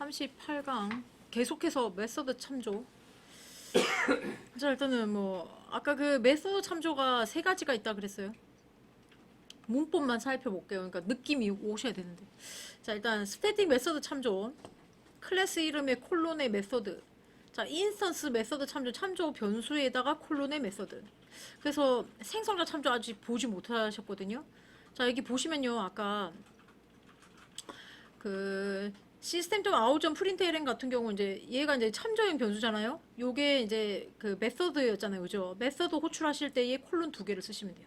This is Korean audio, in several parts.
38강 계속해서 메서드 참조. 자 일단은 뭐 아까 그 메서드 참조가 세 가지가 있다 그랬어요. 문법만 살펴볼게요. 그러니까 느낌이 오셔야 되는데. 자 일단 스태틱 메서드 참조. 클래스 이름의 콜론의 메서드. 자 인스턴스 메서드 참조 참조 변수에다가 콜론의 메서드. 그래서 생성자 참조 아직 보지 못하셨거든요. 자 여기 보시면요 아까 그 시스템.out.println 아웃 프린트LN 같은 경우 이제 얘가 이제 참조형 변수잖아요. 요게 이제 그 메서드였잖아요. 그죠? 메서드 호출하실 때에 콜론 두 개를 쓰시면 돼요.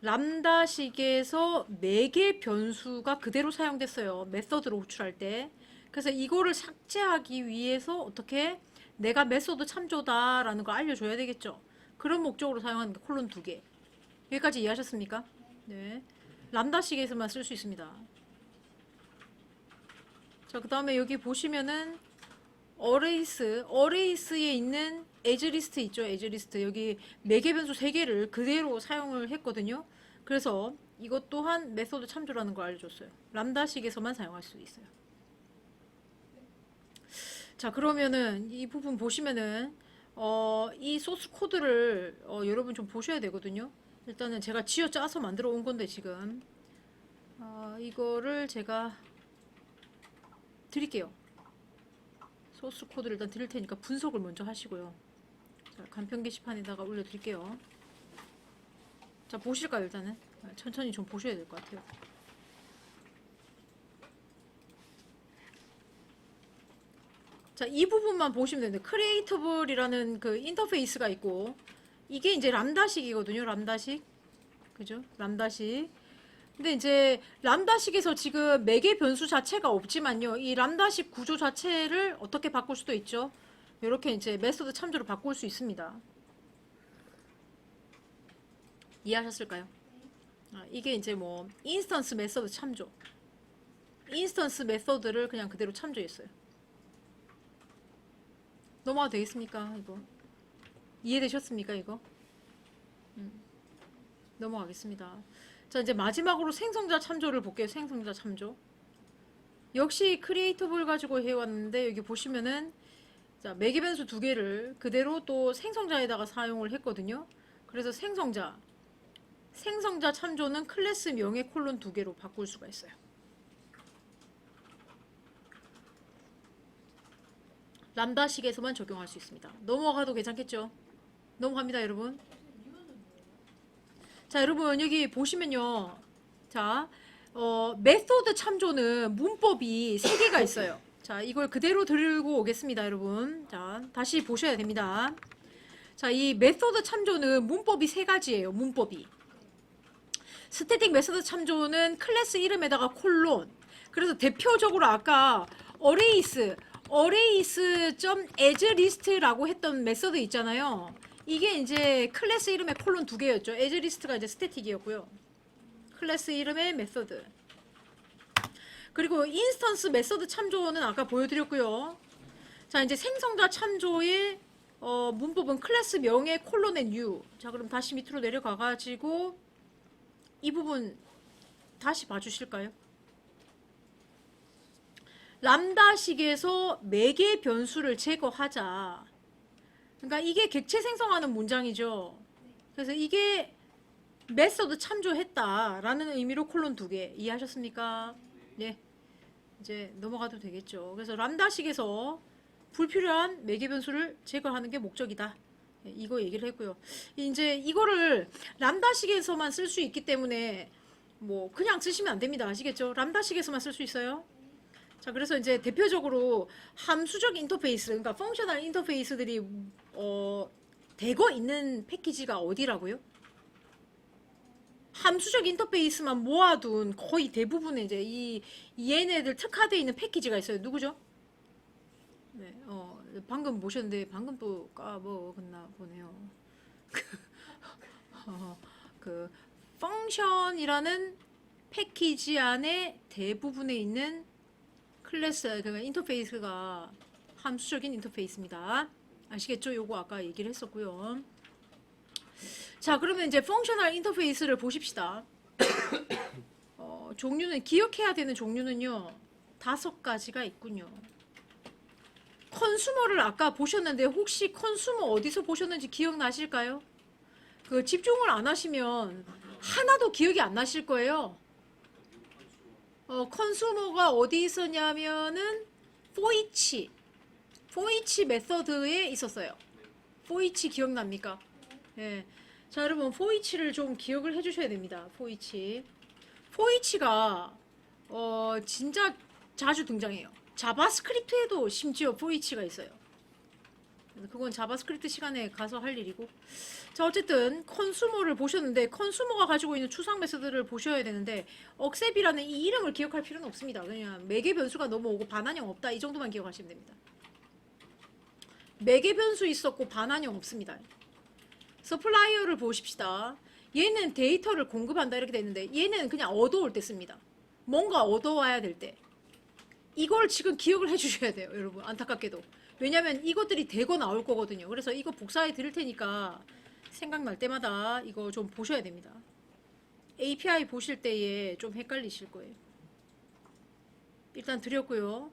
람다식에서 매개 변수가 그대로 사용됐어요. 메서드로 호출할 때. 그래서 이거를 삭제하기 위해서 어떻게 내가 메서드 참조다라는 걸 알려줘야 되겠죠. 그런 목적으로 사용하는 게 콜론 두 개. 여기까지 이해하셨습니까? 네. 람다식에서만 쓸 수 있습니다. 자, 그 다음에 여기 보시면은 어레이스, 어레이스에 있는 에즈리스트 있죠, 에즈리스트. 여기 매개 변수 3개를 그대로 사용을 했거든요. 그래서 이것 또한 메소드 참조라는 걸 알려줬어요. 람다식에서만 사용할 수 있어요. 자, 그러면은 이 부분 보시면은 어, 이 소스 코드를 어, 여러분 좀 보셔야 되거든요. 일단은 제가 지어 짜서 만들어 온 건데 지금 어, 이거를 제가 드릴게요. 소스 코드를 일단 드릴 테니까 분석을 먼저 하시고요. 자, 간편 게시판에다가 올려드릴게요. 자, 보실까요, 일단은? 아, 천천히 좀 보셔야 될 것 같아요. 자, 이 부분만 보시면 되는데, 크리에이터블이라는 그 인터페이스가 있고, 이게 이제 람다식이거든요, 람다식. 그죠? 람다식. 근데 이제 람다식에서 지금 매개 변수 자체가 없지만요. 이 람다식 구조 자체를 어떻게 바꿀 수도 있죠. 이렇게 이제 메소드 참조로 바꿀 수 있습니다. 이해하셨을까요? 아, 이게 이제 뭐 인스턴스 메소드 참조. 인스턴스 메소드를 그냥 그대로 참조했어요. 넘어가도 되겠습니까? 이거 이해되셨습니까? 이거? 음. 넘어가겠습니다. 자 이제 마지막으로 생성자 참조를 볼게요. 생성자 참조. 역시 크리에이터블 가지고 해왔는데 여기 보시면은 자 매개 변수 두 개를 그대로 또 생성자에다가 사용을 했거든요. 그래서 생성자 생성자 참조는 클래스 명의 콜론 두 개로 바꿀 수가 있어요. 람다식에서만 적용할 수 있습니다. 넘어가도 괜찮겠죠? 넘어갑니다, 여러분. 자, 여러분 여기 보시면요. 자, 어, 메소드 참조는 문법이 세 개가 있어요. 자, 이걸 그대로 들고 오겠습니다, 여러분. 자, 다시 보셔야 됩니다. 자, 이 메소드 참조는 문법이 세 가지예요. 문법이. 스태틱 메소드 참조는 클래스 이름에다가 콜론. 그래서 대표적으로 아까 어레이스, 어레이스.asList라고 했던 메소드 있잖아요. 이게 이제 클래스 이름의 콜론 두 개였죠. asList가 이제 스태틱이었고요. 클래스 이름의 메소드. 그리고 인스턴스 메소드 참조는 아까 보여드렸고요. 자 이제 생성자 참조의 어, 문법은 클래스 명의 콜론의 new. 자 그럼 다시 밑으로 내려가 가지고 이 부분 다시 봐주실까요? 람다식에서 매개 변수를 제거하자. 그러니까 이게 객체 생성하는 문장이죠. 그래서 이게 메서드 참조했다라는 의미로 콜론 두 개 이해하셨습니까? 네. 이제 넘어가도 되겠죠. 그래서 람다식에서 불필요한 매개 변수를 제거하는 게 목적이다. 네, 이거 얘기를 했고요. 이제 이거를 람다식에서만 쓸 수 있기 때문에 뭐 그냥 쓰시면 안 됩니다. 아시겠죠? 람다식에서만 쓸 수 있어요. 자, 그래서 이제 대표적으로 함수적 인터페이스, 그러니까 펑셔널 인터페이스들이 어 대거 있는 패키지가 어디라고요? 함수적 인터페이스만 모아둔 거의 대부분의 이제 이, 이 얘네들 특화되어 있는 패키지가 있어요. 누구죠? 네, 어, 방금 보셨는데 방금 또 까먹었나 보네요. 어, 그 펑션이라는 패키지 안에 대부분에 있는 클래스 그러니까 인터페이스가 함수적인 인터페이스입니다. 아시겠죠? 요거 아까 얘기를 했었고요. 자, 그러면 이제 펑셔널 인터페이스를 보십시다. 어, 종류는 기억해야 되는 종류는요. 다섯 가지가 있군요. 컨슈머를 아까 보셨는데 혹시 컨슈머 어디서 보셨는지 기억나실까요? 그 집중을 안 하시면 하나도 기억이 안 나실 거예요. 어, 컨슈머가 어디 있었냐면은 포이치. 포이치 메서드에 있었어요. 포이치 기억납니까? 예. 자, 여러분 포이치를 좀 기억을 해 주셔야 됩니다. 포이치. 포이치가 어, 진짜 자주 등장해요. 자바스크립트에도 심지어 포이치가 있어요. 그건 자바스크립트 시간에 가서 할 일이고. 자, 어쨌든 컨슈머를 보셨는데 컨슈머가 가지고 있는 추상 메서드를 보셔야 되는데 억셉이라는 이 이름을 기억할 필요는 없습니다. 그냥 매개 변수가 넘어오고 반환형 없다 이 정도만 기억하시면 됩니다. 매개 변수 있었고 반환형 없습니다. 서플라이어를 보십시다. 얘는 데이터를 공급한다 이렇게 됐는데 얘는 그냥 얻어올 때 씁니다. 뭔가 얻어와야 될 때. 이걸 지금 기억을 해주셔야 돼요, 여러분. 안타깝게도. 왜냐면 이것들이 대거 나올 거거든요. 그래서 이거 복사해 드릴 테니까 생각날 때마다 이거 좀 보셔야 됩니다. API 보실 때에 좀 헷갈리실 거예요. 일단 드렸고요.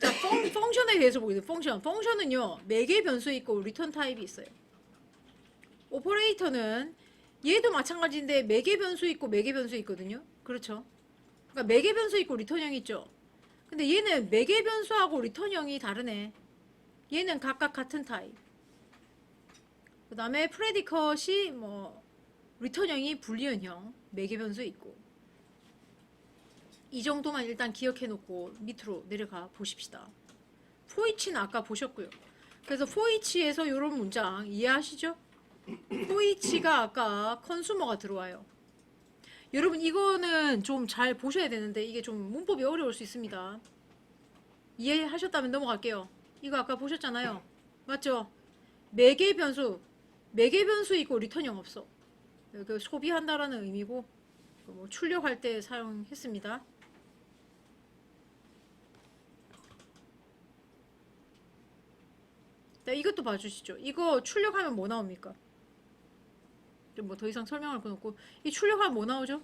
자, 펑, 펑션에 대해서 보겠습니다. 펑션. 펑션은요, 매개 변수 있고 리턴 타입이 있어요. 오퍼레이터는 얘도 마찬가지인데 매개 변수 있고 매개 변수 있거든요. 그렇죠? 그러니까 매개 변수 있고 리턴형 있죠. 근데 얘는 매개 변수하고 리턴형이 다르네. 얘는 각각 같은 타입. 그 다음에 프레디컷이 뭐 리턴형이 불리언형 매개 변수 있고 이 정도만 일단 기억해 놓고 밑으로 내려가 보십시다. 포이치는 아까 보셨고요. 그래서 포이치에서 이런 문장 이해하시죠? 포이치가 아까 컨슈머가 들어와요. 여러분 이거는 좀 잘 보셔야 되는데 이게 좀 문법이 어려울 수 있습니다. 이해하셨다면 넘어갈게요. 이거 아까 보셨잖아요. 맞죠? 매개 변수, 매개 변수 있고 리턴형 없어. 그 소비한다라는 의미고 뭐 출력할 때 사용했습니다. 자, 이것도 봐주시죠. 이거 출력하면 뭐 나옵니까? 뭐 더 이상 설명할 건 없고 이 출력하면 뭐 나오죠?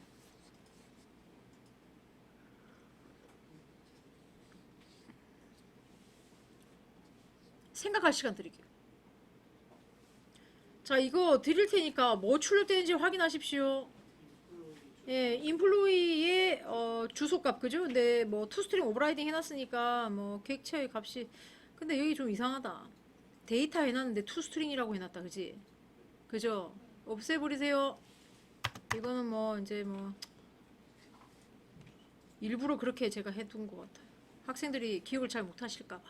생각할 시간 드릴게요. 자, 이거 드릴 테니까 뭐 출력되는지 확인하십시오. 예, 인플로이의 어, 주소값 그죠? 근데 뭐 투스트링 오버라이딩 해놨으니까 뭐 객체의 값이 근데 여기 좀 이상하다. 데이터 해놨는데 투스트링이라고 해놨다, 그지? 그죠? 없애버리세요. 이거는 뭐 이제 뭐 일부러 그렇게 제가 해둔 것 같아요. 학생들이 기억을 잘 못하실까봐.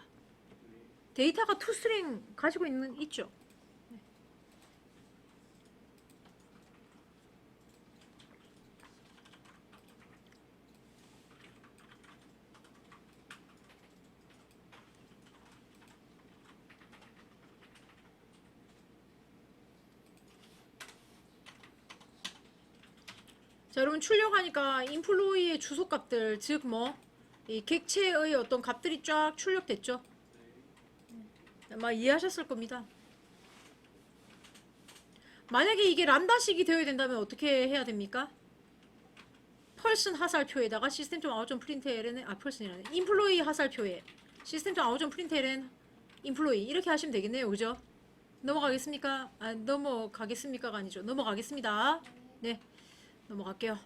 데이터가 투스트링 가지고 있는 있죠. 자, 여러분 출력하니까 인플로이의 주소값들 즉 뭐 이 객체의 어떤 값들이 쫙 출력됐죠. 아마 이해하셨을 겁니다. 만약에 이게 람다식이 되어야 된다면 어떻게 해야 됩니까? 펄슨 하살표에다가 시스템.out.println 좀 프린트LN 아 펄슨이라네 인플로이 하살표에 시스템.out.println 좀 프린트LN 인플로이 이렇게 하시면 되겠네요 그죠? 넘어가겠습니까? 아 넘어가겠습니까가 아니죠 넘어가겠습니다 네 넘어갈게요.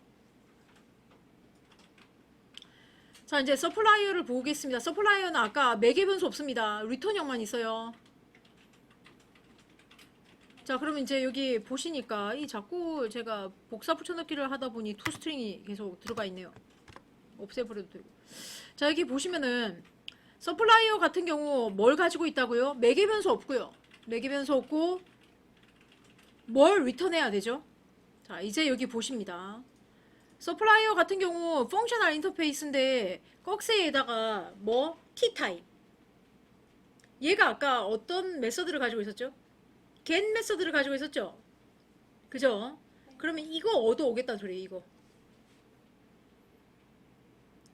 자 이제 서플라이어를 보겠습니다. 서플라이어는 아까 매개 변수 없습니다. 리턴형만 있어요. 자 그러면 이제 여기 보시니까 이 자꾸 제가 복사 붙여넣기를 하다 보니 투스트링이 계속 들어가 있네요. 없애버려도 되고. 자 여기 보시면은 서플라이어 같은 경우 뭘 가지고 있다고요? 매개 변수 없고요. 매개 변수 없고 뭘 리턴해야 되죠? 자 이제 여기 보십니다 서플라이어 같은 경우 펑셔널 인터페이스인데 꺽쇠에다가 뭐 T타입 얘가 아까 어떤 메서드를 가지고 있었죠? get 메서드를 가지고 있었죠? 그죠? 그러면 이거 얻어오겠다는 소리예요 이거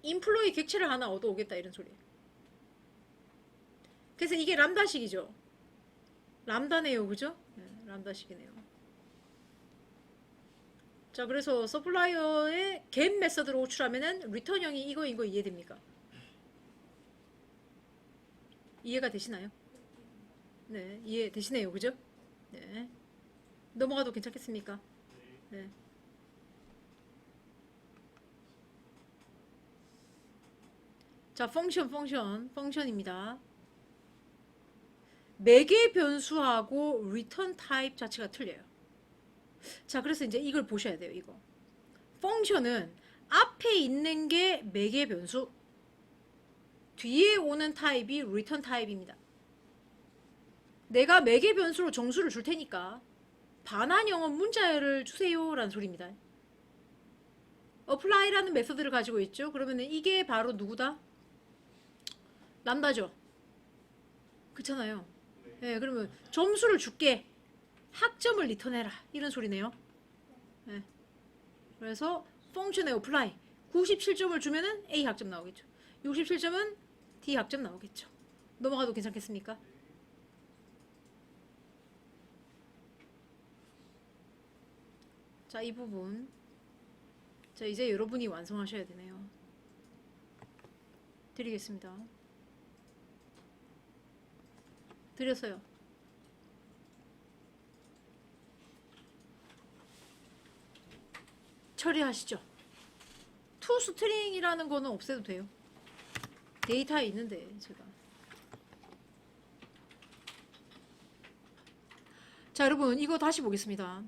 인플로이 객체를 하나 얻어오겠다 이런 소리예요 그래서 이게 람다식이죠 람다네요 그죠? 네, 람다식이네요 자 그래서 서플라이어의 get 메서드로 호출하면은 리턴형이 이거 이거 이해됩니까? 이해가 되시나요? 네, 이해 되시네요. 그죠? 네. 넘어가도 괜찮겠습니까? 네. 펑션, 펑션입니다. 매개 변수하고 리턴 타입 자체가 틀려요. 자, 그래서 이제 이걸 보셔야 돼요, 이거. 펑션은 앞에 있는 게 매개 변수, 뒤에 오는 타입이 리턴 타입입니다. 내가 매개 변수로 정수를 줄 테니까 반환영어 문자열을 주세요라는 소리입니다. apply라는 메서드를 가지고 있죠. 그러면 이게 바로 누구다? 람다죠. 그렇잖아요. 예, 그러면 점수를 줄게. 학점을 리턴해라. 이런 소리네요. 예. 그래서 펑션에 apply 97점을 주면은 A 학점 나오겠죠. 67점은 D 학점 나오겠죠. 넘어가도 괜찮겠습니까? 자, 이 부분. 자, 이제 여러분이 완성하셔야 되네요. 드리겠습니다. 드렸어요. 처리하시죠. 투 스트링이라는 거는 없애도 돼요. 데이터에 있는데 제가. 자, 여러분 이거 다시 보겠습니다.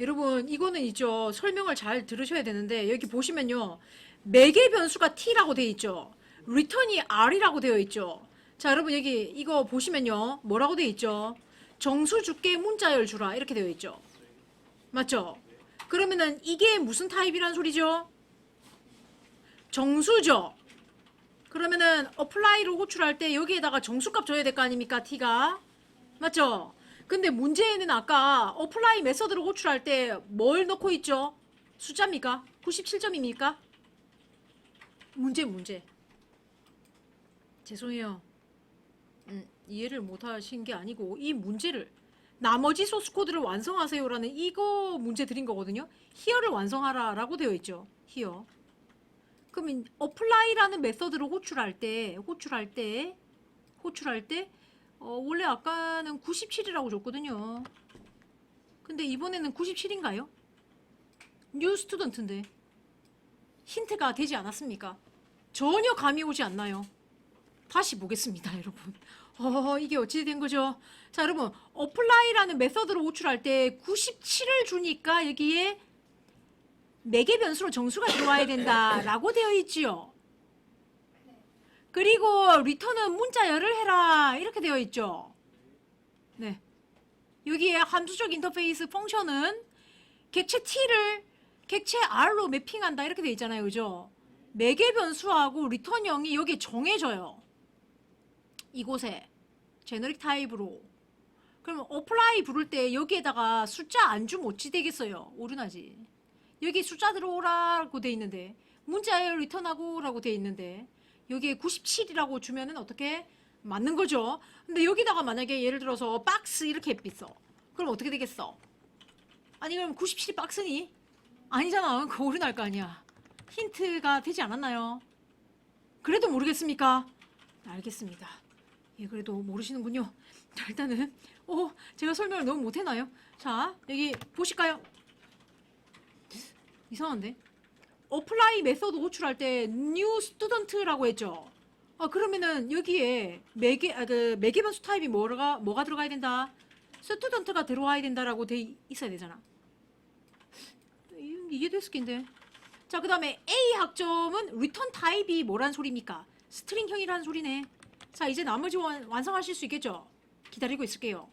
여러분 이거는 있죠. 설명을 잘 들으셔야 되는데 여기 보시면요. 매개 변수가 t라고 되어 있죠. return이 r이라고 되어 있죠. 자, 여러분 여기 이거 보시면요. 뭐라고 되어 있죠? 정수 줄게 문자열 주라 이렇게 되어 있죠. 맞죠? 그러면은 이게 무슨 타입이란 소리죠? 정수죠. 그러면은 apply로 호출할 때 여기에다가 정수값 줘야 될 거 아닙니까? t가 맞죠? 근데 문제는 아까 apply 메서드로 호출할 때 뭘 넣고 있죠? 숫자입니까? 97점입니까? 문제 문제. 죄송해요. 음, 이해를 못 하신 게 아니고 이 문제를 나머지 소스 코드를 완성하세요라는 이거 문제 드린 거거든요. here를 완성하라라고 되어 있죠. here. 그러면 apply라는 메서드로 호출할 때 호출할 때 호출할 때 어, 원래 아까는 97이라고 줬거든요. 근데 이번에는 97인가요? 뉴 스튜던트인데 힌트가 되지 않았습니까? 전혀 감이 오지 않나요? 다시 보겠습니다, 여러분. 어, 이게 어찌 된 거죠? 자, 여러분, apply라는 메서드로 호출할 때 97을 주니까 여기에 매개 변수로 정수가 들어와야 된다라고 되어 있지요. 그리고 리턴은 문자 열을 해라 이렇게 되어 있죠. 네. 여기에 함수적 인터페이스 펑션은 객체 t를 객체 r로 매핑한다 이렇게 되어 있잖아요. 그죠? 매개 변수하고 리턴형이 여기에 정해져요. 이곳에 제너릭 타입으로 그러면 어플라이 부를 때 여기에다가 숫자 안 주면 어찌 되겠어요? 오류나지. 여기 숫자 들어오라고 돼 있는데 문자에 리턴하고라고 돼 있는데 여기에 97이라고 주면은 어떻게 맞는 거죠? 근데 여기다가 만약에 예를 들어서 박스 이렇게 빗어. 그럼 어떻게 되겠어? 아니 그럼 97이 박스니? 아니잖아. 그 오류 날 거 아니야. 힌트가 되지 않았나요? 그래도 모르겠습니까? 알겠습니다. 예, 그래도 모르시는군요. 자, 일단은, 어, 제가 설명을 너무 못해나요? 자, 여기 보실까요? 이상한데? 어플라이 메서드 호출할 때 new student라고 했죠. 아, 그러면은 여기에 매개, 아, 그 매개 변수 타입이 뭐가, 뭐가 들어가야 된다? 스튜던트가 들어와야 된다라고 돼 있어야 되잖아. 이- 이해됐을 낀데. 자, 그 다음에 A 학점은 리턴 타입이 뭐란 소리입니까? 스트링형이란 소리네. 자, 이제 나머지 완, 완성하실 수 있겠죠? 기다리고 있을게요.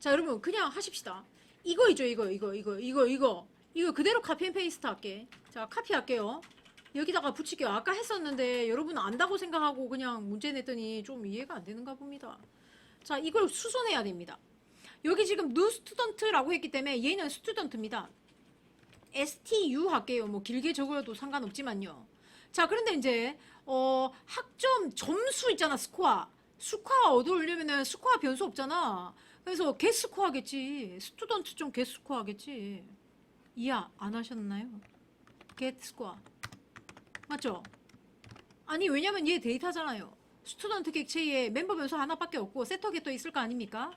자, 여러분, 그냥 하십시다. 이거 있죠, 이거, 이거, 이거, 이거, 이거. 이거 그대로 카피 앤 페이스트 할게. 자, 카피 할게요. 여기다가 붙일게요. 아까 했었는데 여러분 안다고 생각하고 그냥 문제 냈더니 좀 이해가 안 되는가 봅니다. 자, 이걸 수선해야 됩니다. 여기 지금 new student라고 했기 때문에 얘는 스튜던트입니다. STU 할게요. 뭐 길게 적어도 상관없지만요. 자, 그런데 이제 어, 학점 점수 있잖아, 스코어. 스코어 얻으려면은 스코어 변수 없잖아. 그래서 get 스코어겠지. 스튜던트 좀 get 스코어겠지. 이해 안 하셨나요? get 스코어. 맞죠? 아니, 왜냐면 얘 데이터잖아요. 스튜던트 객체에 멤버 변수 하나밖에 없고 세터 겟도 있을 거 아닙니까?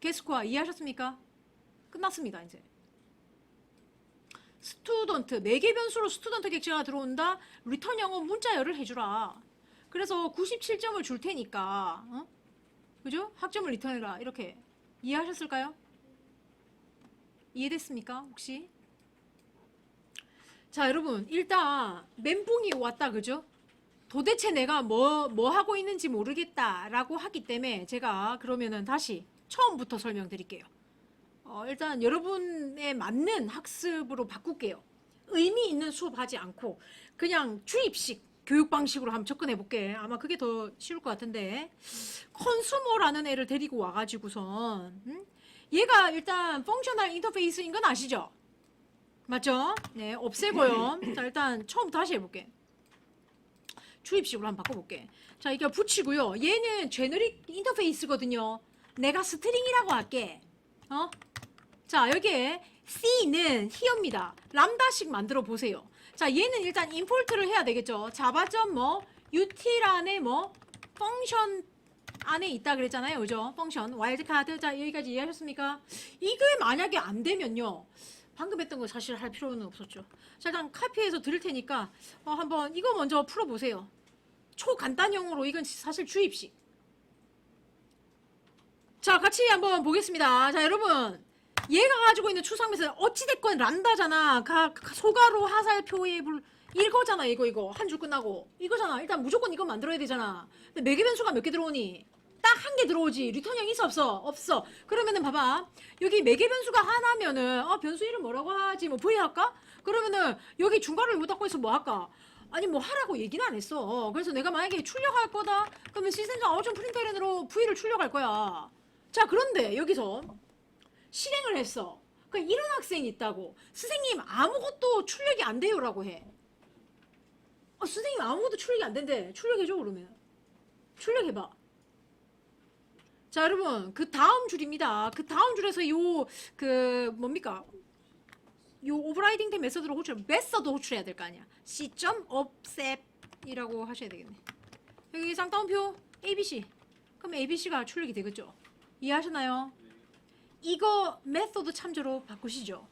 게스코아 이해하셨습니까? 끝났습니다 이제 스튜던트 매개 변수로 스튜던트 객체가 들어온다 리턴 영어 문자열을 해주라 그래서 97점을 줄 테니까 어? 그죠? 학점을 리턴해라 이렇게 이해하셨을까요? 이해됐습니까 혹시? 자 여러분 일단 멘붕이 왔다 그죠? 도대체 내가 뭐, 뭐 하고 있는지 모르겠다라고 하기 때문에 제가 그러면은 다시 처음부터 설명드릴게요. 어, 일단 여러분에 맞는 학습으로 바꿀게요. 의미 있는 수업하지 않고 그냥 주입식 교육 방식으로 한번 접근해 볼게. 아마 그게 더 쉬울 것 같은데 컨슈머라는 애를 데리고 와가지고선 음? 얘가 일단 펑셔널 인터페이스인 건 아시죠? 맞죠? 네, 없애고요. 자 일단 처음 다시 해볼게. 주입식으로 한번 바꿔볼게. 자, 이게 붙이고요. 얘는 제너릭 인터페이스거든요. 내가 스트링이라고 할게. 어? 자, 여기에 C는 히어입니다. 람다식 만들어 보세요. 자, 얘는 일단 임포트를 해야 되겠죠. 자바점 뭐 util안에 뭐 펑션 안에 있다 그랬잖아요. 그죠? 펑션 와일드카드 자, 여기까지 이해하셨습니까? 이게 만약에 안 되면요. 방금 했던 거 사실 할 필요는 없었죠. 자, 일단 카피해서 드릴 테니까 어, 한번 이거 먼저 풀어보세요. 초간단형으로 이건 사실 주입식. 자, 같이 한번 보겠습니다. 자, 여러분. 얘가 가지고 있는 추상면서 어찌됐건 란다잖아. 가, 가- 소가로 하살 표의 불 이거잖아 이거 이거. 한 줄 끝나고. 이거잖아. 일단 무조건 이거 만들어야 되잖아. 근데 매개 변수가 몇 개 들어오니? 딱 한 개 들어오지. 리턴형 있어 없어? 없어. 그러면은 봐봐. 여기 매개 변수가 하나면은 어 변수 이름 뭐라고 하지? 뭐 v 할까? 그러면은 여기 중괄호 못 닫고 있어 뭐 할까? 아니 뭐 하라고 얘기는 안 했어. 그래서 내가 만약에 출력할 거다? 그러면 시스템상 어좀 프린터렌으로 v를 출력할 거야. 자 그런데 여기서 실행을 했어. 그 이런 학생이 있다고. 선생님 아무것도 출력이 안 돼요라고 해. 어, 선생님 아무것도 출력이 안 된대. 출력해줘 그러면. 출력해봐. 자 여러분 그 다음 줄입니다. 그 다음 줄에서 요 그 뭡니까? 요 오버라이딩 된 메서드로 호출, 메서드 호출해야 될 거 아니야. C.offset이라고 하셔야 되겠네. 여기 쌍따옴표 ABC. 그럼 ABC가 출력이 되겠죠? 이해하셨나요? 이거 메소드 참조로 바꾸시죠.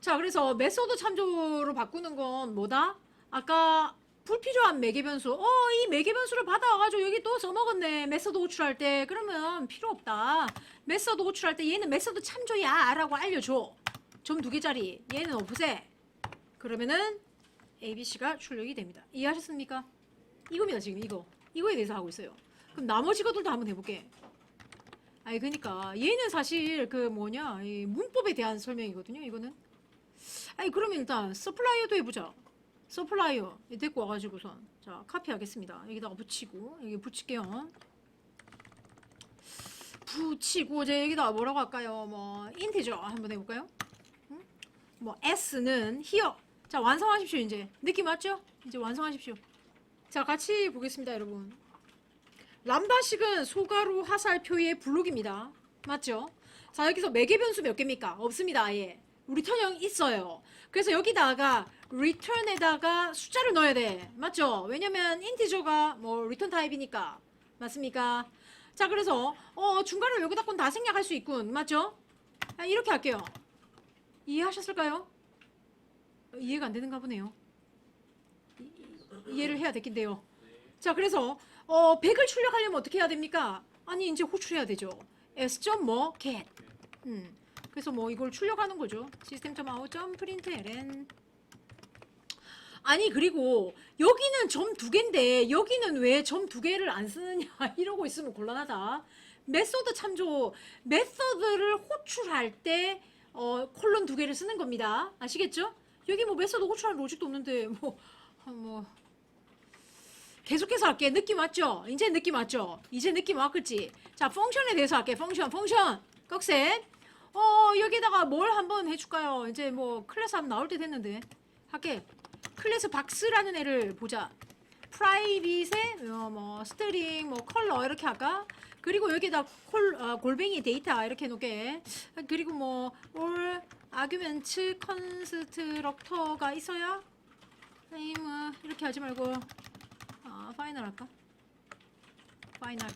자, 그래서 메소드 참조로 바꾸는 건 뭐다? 아까 불필요한 매개 변수. 어, 이 매개 변수를 받아와가지고 여기 또 써먹었네. 메소드 호출할 때. 그러면 필요 없다. 메소드 호출할 때 얘는 메소드 참조야. 라고 알려줘. 점 두 개짜리. 얘는 없애. 그러면은 ABC가 출력이 됩니다. 이해하셨습니까? 이겁니다 지금 이거 이거에 대해서 하고 있어요. 그럼 나머지 것들도 한번 해볼게. 아니 그러니까 얘는 사실 그 뭐냐 이 문법에 대한 설명이거든요. 이거는 아니 그러면 일단 서플라이어도 해보자. 서플라이어 데리고 와가지고선 자 카피하겠습니다. 여기다가 붙이고 여기 붙일게요. 붙이고 이제 여기다가 뭐라고 할까요? 뭐 인티저 한번 해볼까요? 응? 뭐 s는 here 자 완성하십시오 이제 느낌 맞죠? 이제 완성하십시오 자 같이 보겠습니다 여러분 람다식은 소가로 화살 표의 블록입니다 맞죠? 자 여기서 매개 변수 몇 개입니까? 없습니다 아예 리턴형 있어요 그래서 여기다가 return에다가 숫자를 넣어야 돼 맞죠? 왜냐면 인티저가 뭐 리턴 타입이니까 맞습니까? 자 그래서 어 중간을 여기다 건 다 생략할 수 있군 맞죠? 아, 이렇게 할게요 이해하셨을까요? 이해가 안 되는가 보네요. 이- 이해를 해야 되겠네요. 자, 그래서 어 100을 출력하려면 어떻게 해야 됩니까? 아니, 이제 호출해야 되죠. s.뭐 get. 음. 그래서 뭐 이걸 출력하는 거죠. system.out.println 아니 그리고 여기는 점 두 개인데 여기는 왜 점 두 개를 안 쓰느냐 이러고 있으면 곤란하다. 메소드 참조 메소드를 호출할 때 어, 콜론 두 개를 쓰는 겁니다. 아시겠죠? 여기 뭐 메소드 호출할 로직도 없는데 뭐 아, 뭐 계속해서 할게. 느낌 왔죠? 이제 느낌 왔죠? 이제 느낌 왔겠지? 자, 펑션에 대해서 할게. 펑션, 펑션. 꺽셋. 어, 여기다가 뭘 한번 해줄까요? 이제 뭐 클래스 한번 나올 때 됐는데. 할게. 클래스 박스라는 애를 보자. 프라이빗에 어, 뭐 스트링, 뭐 컬러 이렇게 할까? 그리고 여기다 콜, 아, 골뱅이 데이터 이렇게 해놓게. 그리고 뭐 all 아규멘트 컨스트럭터가 있어야 아니 뭐 이렇게 하지 말고 아 파이널 할까? 파이널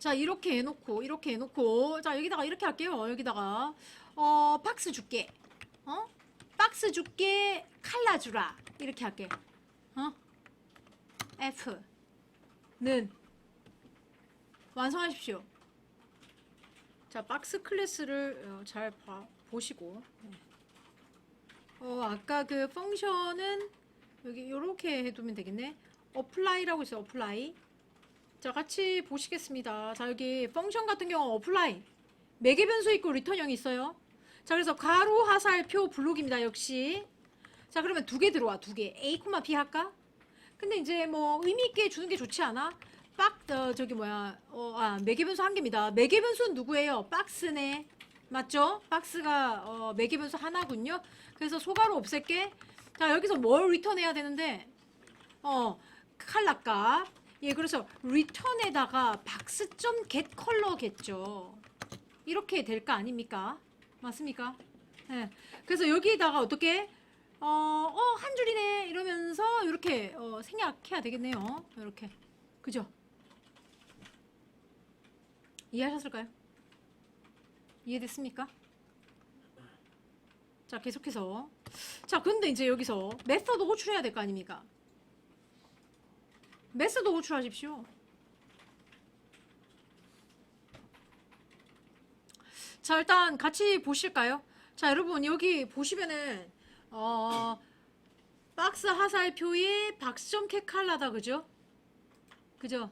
자 이렇게 해놓고 이렇게 해놓고. 자 여기다가 이렇게 할게요 여기다가. 어 박스 줄게. 어? 박스 줄게 칼라 주라. 이렇게 할게. 어? F 는 완성하십시오. 자 박스 클래스를 어, 잘 봐, 보시고. 네. 어 아까 그 펑션은 여기 이렇게 해두면 되겠네. 어플라이라고 있어요 어플라이 자 같이 보시겠습니다. 자 여기 펑션 같은 경우 어플라이 매개 변수 있고 리턴형이 있어요. 자 그래서 가로 하살표 블록입니다 역시. 자 그러면 두 개 들어와 두 개. A, B 할까? 근데 이제 뭐 의미 있게 주는 게 좋지 않아? 빡 어, 저기 뭐야 어 아 매개 변수 한 개입니다. 매개 변수는 누구예요? 박스네. 맞죠? 박스가 어, 매개 변수 하나군요. 그래서 소가로 없앨게. 자 여기서 뭘 리턴해야 되는데? 어 칼라값. 예 그래서 리턴에다가 박스.점 get 컬러겠죠. 이렇게 될 거 아닙니까? 맞습니까? 예. 그래서 여기다가 어떻게 어 어 한 줄이네. 이러면서 이렇게 어, 생략해야 되겠네요. 이렇게. 그죠? 이해하셨을까요? 이해됐습니까? 자 계속해서. 자 근데 이제 여기서 메서드 호출해야 될 거 아닙니까? 메서드 호출하십시오. 자 일단 같이 보실까요? 자 여러분 여기 보시면은 어 박스 하살표에 박스점 캐칼라다 그죠? 그죠?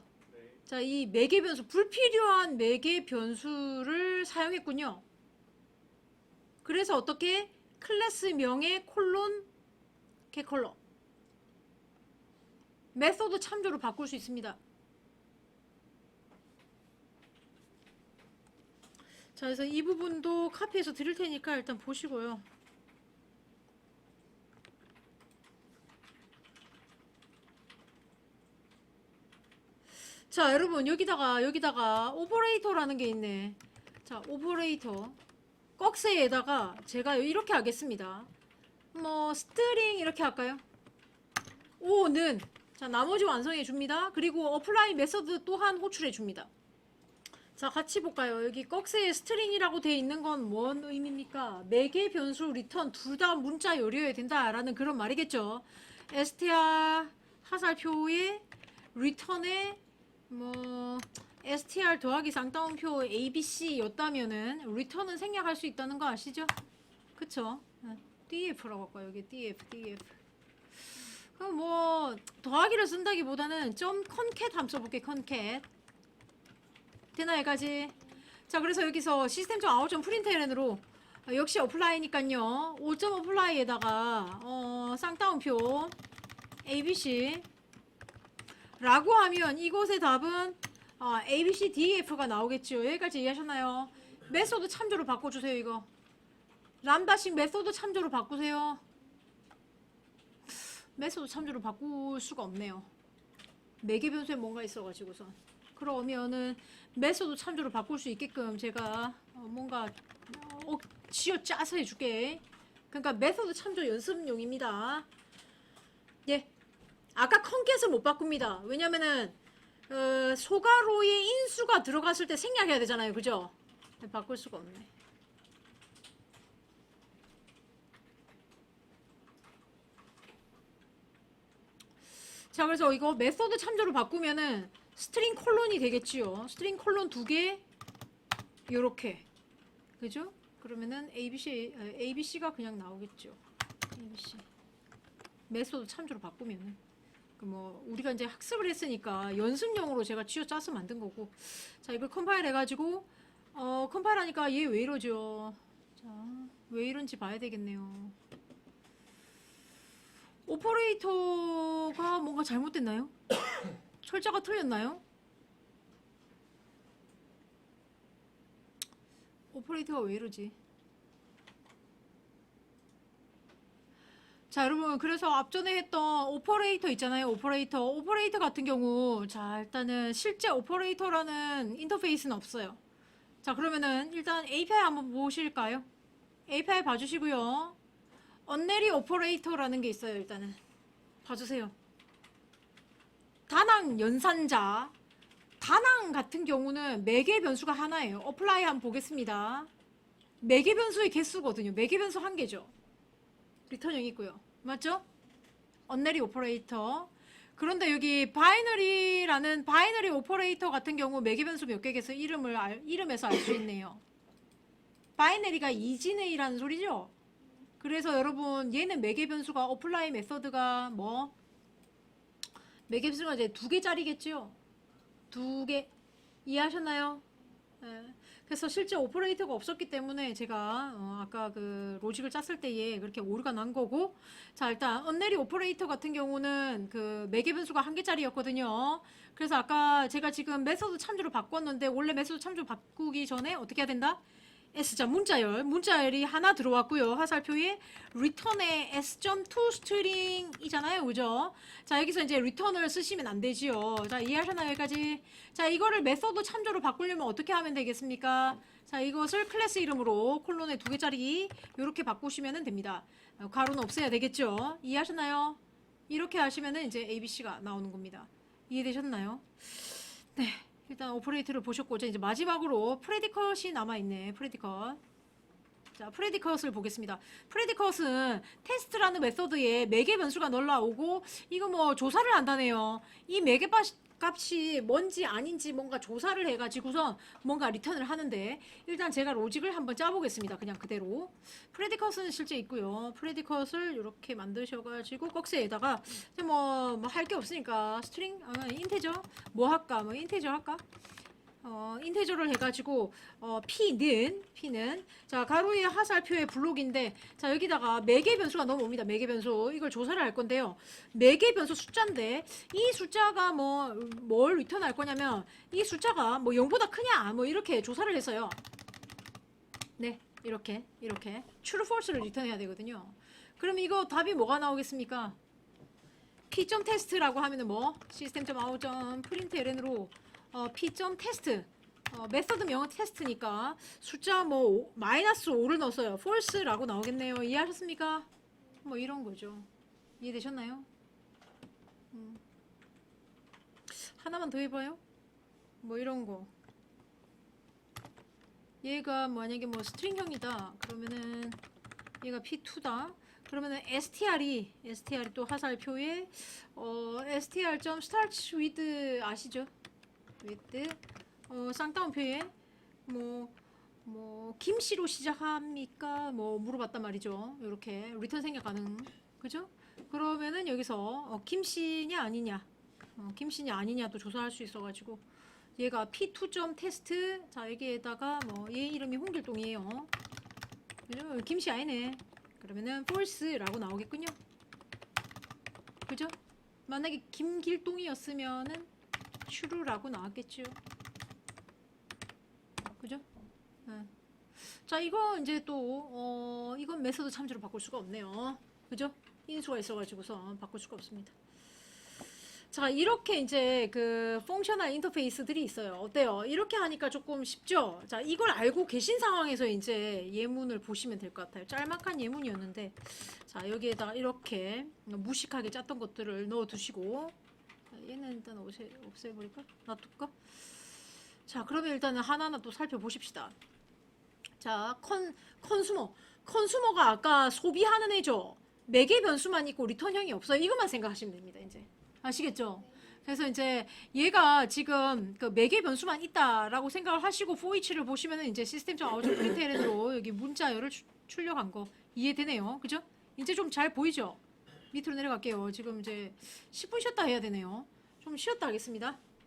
자이 매개 변수 불필요한 매개 변수를 사용했군요. 그래서 어떻게? 클래스 명의 콜론 캐컬러. 메소드 참조로 바꿀 수 있습니다. 자, 그래서 이 부분도 카피해서 드릴 테니까 일단 보시고요. 자, 여러분 여기다가 여기다가 오퍼레이터라는 게 있네. 자, 오퍼레이터. 꺽쇠에다가 제가 이렇게 하겠습니다. 뭐 스트링 이렇게 할까요? 오는 자 나머지 완성해 줍니다. 그리고 어플라이 메서드 또한 호출해 줍니다. 자 같이 볼까요? 여기 꺽쇠에 스트링이라고 돼 있는 건 뭔 의미입니까? 매개 변수 리턴 둘 다 문자 요리여야 된다 라는 그런 말이겠죠. str 하살표에 리턴에 뭐 str 더하기 쌍따옴표 abc였다면은 리턴은 생략할 수 있다는 거 아시죠? 그쵸? 네. df라고 할까요? 여기 df df 그럼 뭐 더하기를 쓴다기보다는 점 컨캣 함 써볼게 컨캣 되나 여기까지 자 그래서 여기서 시스템.out 아웃 프린트LN으로 역시 어플라이니까요 5점 어플라이에다가 어 쌍따옴표 abc 라고 하면 이곳의 답은 아, ABC, DF가 나오겠죠. 여기까지 이해하셨나요? 메소드 참조로 바꿔주세요, 이거. 람다식 메소드 참조로 바꾸세요. 메소드 참조로 바꿀 수가 없네요. 매개 변수에 뭔가 있어가지고선. 그러면은 메소드 참조로 바꿀 수 있게끔 제가 어, 뭔가 어, 쥐어 짜서 해줄게. 그러니까 메소드 참조 연습용입니다. 예. 아까 컨켓을 못 바꿉니다. 왜냐면은 어, 소가로의 인수가 들어갔을 때 생략해야 되잖아요. 그죠? 바꿀 수가 없네. 자, 그래서 이거 메서드 참조로 바꾸면은 스트링 콜론이 되겠지요. 스트링 콜론 두 개, 요렇게. 그죠? 그러면은 ABC, 아, ABC가 그냥 나오겠죠. ABC. 메소드 참조로 바꾸면은. 그뭐 우리가 이제 학습을 했으니까 연습용으로 제가 쥐어 짜서 만든 거고 자 이걸 컴파일 해가지고 어 컴파일 하니까 얘 왜 이러죠 자왜 이런지 봐야 되겠네요 오퍼레이터가 뭔가 잘못됐나요? 철자가 틀렸나요? 오퍼레이터가 왜 이러지? 자 여러분 그래서 앞전에 했던 오퍼레이터 있잖아요 오퍼레이터 오퍼레이터 같은 경우 자 일단은 실제 오퍼레이터라는 인터페이스는 없어요 자, 그러면은 일단 API 한번 보실까요? API 봐주시고요. 언내리 오퍼레이터라는 게 있어요, 일단은. 봐주세요. 다낭 연산자. 다낭 같은 경우는 매개 변수가 하나예요. 어플라이 한번 보겠습니다. 매개 변수의 개수거든요. 매개 변수 한 개죠. 리턴형 있고요. 맞죠? 언내리 오퍼레이터. 그런데 여기 바이너리라는 바이너리 오퍼레이터 같은 경우 매개 변수 몇 개겠어 이름을 알, 이름에서 알 수 있네요. 바이너리가 이진의라는 소리죠. 그래서 여러분 얘는 매개 변수가 어플라이 메서드가 뭐 매개 변수가 이제 두 개짜리겠죠. 두 개 이해하셨나요? 예. 그래서 실제 오퍼레이터가 없었기 때문에 제가 어, 아까 그 로직을 짰을 때에 그렇게 오류가 난 거고 자 일단 언내리 오퍼레이터 같은 경우는 그 매개 변수가 한 개짜리였거든요. 그래서 아까 제가 지금 메소드 참조를 바꿨는데 원래 메소드 참조 바꾸기 전에 어떻게 해야 된다? S자 문자열 문자열이 하나 들어왔고요. 화살표에 return에 S.2 스트링이잖아요. 그죠? 자 여기서 이제 return을 쓰시면 안 되지요. 자 이해하셨나요 여기까지? 자 이거를 메소드 참조로 바꾸려면 어떻게 하면 되겠습니까? 자 이것을 클래스 이름으로 콜론에 두 개짜리 이렇게 바꾸시면 됩니다. 어, 가로는 없애야 되겠죠? 이해하셨나요? 이렇게 하시면은 이제 ABC가 나오는 겁니다. 이해되셨나요? 네 일단 오퍼레이터를 보셨고 이제 마지막으로 프레디컷이 남아있네 프레디컷 자 프레디컷을 보겠습니다. 프레디컷은 테스트라는 메서드에 매개 변수가 놀라오고 이거 뭐 조사를 한다네요. 이 매개 바- 값이 뭔지 아닌지 뭔가 조사를 해가지고서 뭔가 리턴을 하는데 일단 제가 로직을 한번 짜보겠습니다. 그냥 그대로. 프레디컷은 실제 있고요. 프레디컷을 이렇게 만드셔가지고 꺽쇠에다가 뭐뭐할게 없으니까 스트링 아, 인테저 뭐 할까? 뭐 인테저 할까 어, 인테저를 해가지고 어, p는 p는 자 가로의 하살표의 블록인데 자 여기다가 매개 변수가 넘어옵니다. 매개 변수 이걸 조사를 할 건데요. 매개 변수 숫자인데 이 숫자가 뭐 뭘 리턴할 거냐면 이 숫자가 뭐 0보다 크냐 뭐 이렇게 조사를 해서요. 네 이렇게 이렇게 true false를 리턴해야 되거든요. 그럼 이거 답이 뭐가 나오겠습니까? p.test라고 테스트라고 하면은 뭐 system.out.println으로 어, p.test 어, 메서드 명은 테스트니까 숫자 뭐 오- 마이너스 5를 넣었어요. false라고 나오겠네요. 이해하셨습니까? 뭐 이런 거죠. 이해되셨나요? 음. 하나만 더 해봐요. 뭐 이런 거. 얘가 만약에 뭐 스트링형이다. 그러면은 얘가 p2다. 그러면은 str이 str이 또 화살표에 어 str 점 starts with 아시죠? With 어 쌍따옴표에 뭐 뭐 김씨로 시작합니까? 뭐 물어봤단 말이죠. 이렇게 리턴 생략 가능. 그죠? 그러면은 여기서 어, 김씨냐 아니냐, 어, 김씨냐 아니냐도 조사할 수 있어가지고 얘가 p2점 테스트 자 여기에다가 뭐 얘 이름이 홍길동이에요. 그죠? 김씨 아니네. 그러면은 false라고 나오겠군요. 그죠? 만약에 김길동이었으면은 true라고 나왔겠죠. 그죠? 네. 자, 이거 이제 또, 어, 이건 메서드 참조로 바꿀 수가 없네요. 그죠? 인수가 있어가지고서 바꿀 수가 없습니다. 자, 이렇게 이제 그 펑셔널 인터페이스들이 있어요. 어때요? 이렇게 하니까 조금 쉽죠? 자, 이걸 알고 계신 상황에서 이제 예문을 보시면 될 것 같아요. 짤막한 예문이었는데, 자, 여기에다가 이렇게 무식하게 짰던 것들을 넣어 두시고, 자, 얘는 일단 없애, 없애버릴까? 놔둘까? 자, 그러면 일단은 하나하나 또 살펴보십시다. 자, 컨, 컨슈머. 컨슈머가 아까 소비하는 애죠. 매개 변수만 있고 리턴형이 없어요. 이것만 생각하시면 됩니다, 이제. 아시겠죠? 그래서 이제 얘가 지금 그 매개 변수만 있다라고 생각을 하시고 each를 보시면은 이제 시스템.out println으로 여기 문자열을 출- 출력한 거 이해되네요. 그죠? 이제 좀 잘 보이죠? 밑으로 내려갈게요. 지금 이제 10분 쉬었다 해야 되네요. 좀 쉬었다 하겠습니다.